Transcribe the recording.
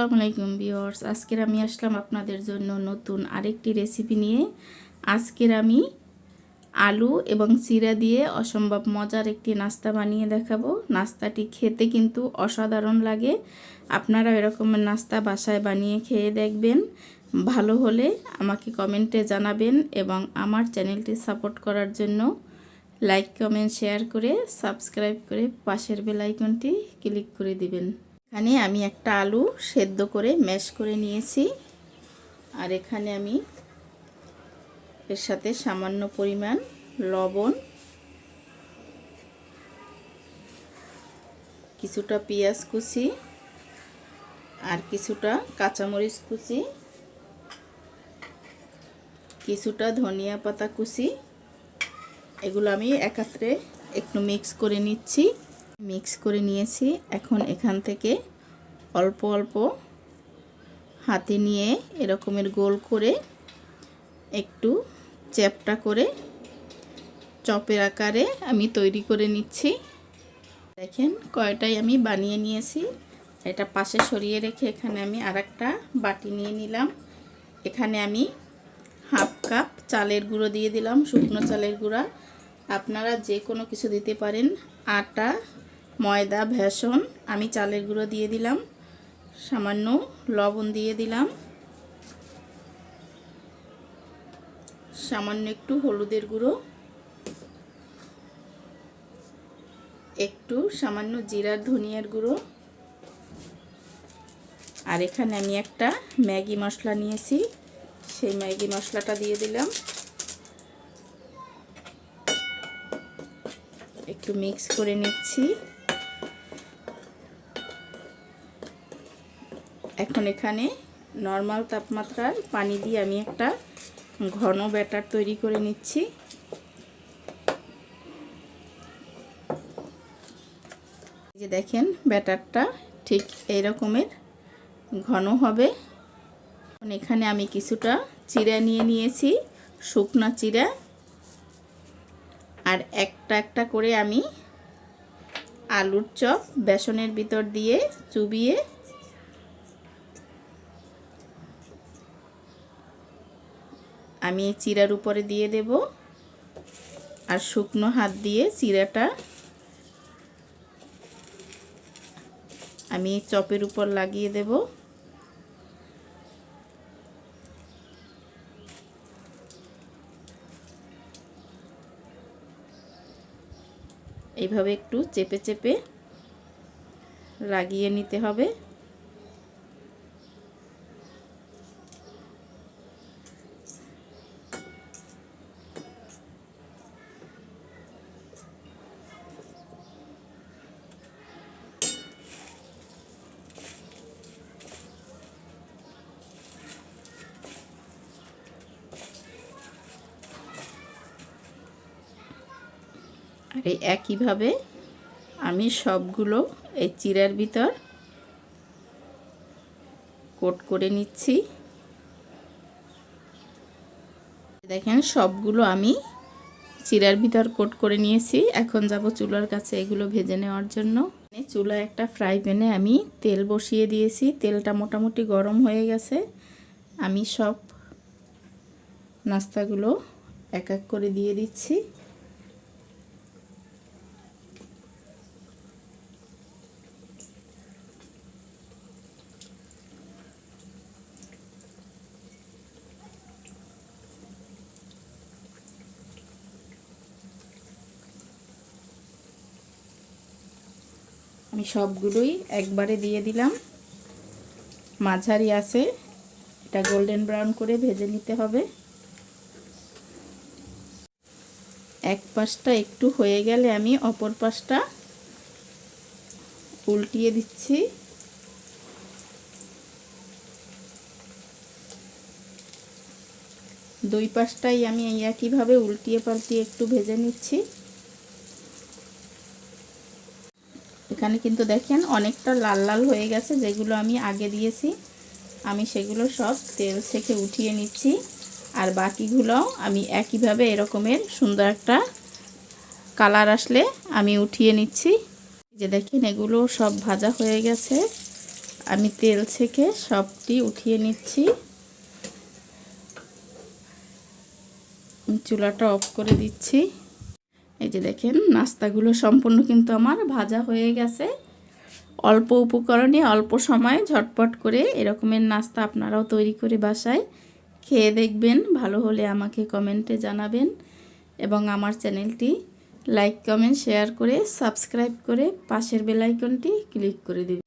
আসসালামু আলাইকুম ভিউয়ার্স। আজকের আমি আসলাম আপনাদের জন্য নতুন আরেকটি রেসিপি নিয়ে। আজকের আমি আলু এবং চিরা দিয়ে অসম্ভব মজার একটি নাস্তা বানিয়ে দেখাবো। নাস্তাটি খেতে কিন্তু অসাধারণ লাগে। আপনারা এরকমের নাস্তা বাসায় বানিয়ে খেয়ে দেখবেন। ভালো হলে আমাকে কমেন্টে জানাবেন এবং আমার চ্যানেলটি সাপোর্ট করার জন্য লাইক, কমেন্ট, শেয়ার করে সাবস্ক্রাইব করে পাশের বেল আইকনটি ক্লিক করে দিবেন। এখানে আমি একটা আলু সেদ্ধ করে ম্যাশ করে নিয়েছি। আর এখানে আমি এর সাথে সামান্য পরিমাণ লবণ, কিছুটা পেঁয়াজ কুচি আর কিছুটা কাঁচামরিচ কুচি, কিছুটা ধনিয়া পাতা কুচি। এগুলো আমি একাত্রে একটু মিক্স করে নিচ্ছি। মিক্স করে নিয়েছি। এখন এখান থেকে অল্প অল্প হাতে নিয়ে এরকমের গোল করে একটু চ্যাপটা করে চপের আকারে আমি তৈরি করে নিচ্ছি। দেখেন কয়টাই আমি বানিয়ে নিয়েছি। এটা পাশে সরিয়ে রেখে এখানে আমি আর বাটি নিয়ে নিলাম। এখানে আমি হাফ কাপ চালের গুঁড়ো দিয়ে দিলাম, শুকনো চালের গুঁড়া। আপনারা যে কোনো কিছু দিতে পারেন। আটা ময়দা ভেসন আমি চালের গুঁড়ো দিয়ে দিলাম। সামান্য লবণ দিয়ে দিলাম। সামান্য একটু হলুদের গুঁড়ো। একটু সামান্য জিরার ধনিয়ার গুঁড়ো। আর এখানে আমি একটা ম্যাগি মশলা নিয়েছি। সেই ম্যাগি মশলাটা দিয়ে দিলাম। একটু মিক্স করে নিচ্ছি। এখন এখানে নর্মাল তাপমাত্রার পানি দিয়ে আমি একটা ঘন ব্যাটার তৈরি করে নিচ্ছি। যে দেখেন, ব্যাটারটা ঠিক এই রকমের ঘন হবে। এখানে আমি কিছুটা চিরা নিয়ে নিয়েছি, শুকনা চিরা আর একটা একটা করে আমি আলুর চপ বেসনের ভিতর দিয়ে চুবিয়ে আমি চিরার উপরে দিয়ে দেব আর শুকনো হাত দিয়ে চিরাটা আমি চপের উপর লাগিয়ে দেব। এইভাবে একটু চেপে চেপে লাগিয়ে নিতে হবে। এই একইভাবে আমি সবগুলো এই চিরার ভিতর কোট করে নিচ্ছি। দেখেন, সবগুলো আমি চিরার ভিতর কোট করে নিয়েছি। এখন যাব চুলার কাছে এগুলো ভেজে নেওয়ার জন্য। চুলায় একটা ফ্রাই প্যানে আমি তেল বসিয়ে দিয়েছি। তেলটা মোটামুটি গরম হয়ে গেছে। আমি সব নাস্তাগুলো এক এক করে দিয়ে দিচ্ছি। আমি সবগুলোই একবারে দিয়ে দিলাম। মাঝারি আছে, এটা গোল্ডেন ব্রাউন করে ভেজে নিতে হবে। এক পাশটা একটু হয়ে গেলে আমি অপর পাশটা উল্টিয়ে দিচ্ছি। দুই পাশটাই আমি একইভাবে উল্টিয়ে পাল্টিয়ে একটু ভেজে নিচ্ছি। এখানে কিন্তু দেখেন অনেকটা লাল লাল হয়ে গেছে, যেগুলো আমি আগে দিয়েছি। আমি সেগুলো সব তেল থেকে উঠিয়ে নিচ্ছি। আর বাকিগুলো আমি একইভাবে এরকমের সুন্দর একটা কালার আসলে আমি উঠিয়ে নিচ্ছি। যে দেখেন এগুলো সব ভাজা হয়ে গেছে। আমি তেল ছেঁকে সবটি উঠিয়ে নিচ্ছি। চুলাটা অফ করে দিচ্ছি। এই যে দেখেন, নাস্তাগুলো সম্পূর্ণ কিন্তু আমার ভাজা হয়ে গেছে। অল্প উপকরণে, অল্প সময়ে ঝটপট করে এরকমের নাস্তা আপনারাও তৈরি করে বাসায় খেয়ে দেখবেন। ভালো হলে আমাকে কমেন্টে জানাবেন এবং আমার চ্যানেলটি লাইক, কমেন্ট, শেয়ার করে সাবস্ক্রাইব করে পাশের বেলাইকনটি ক্লিক করে দিবেন।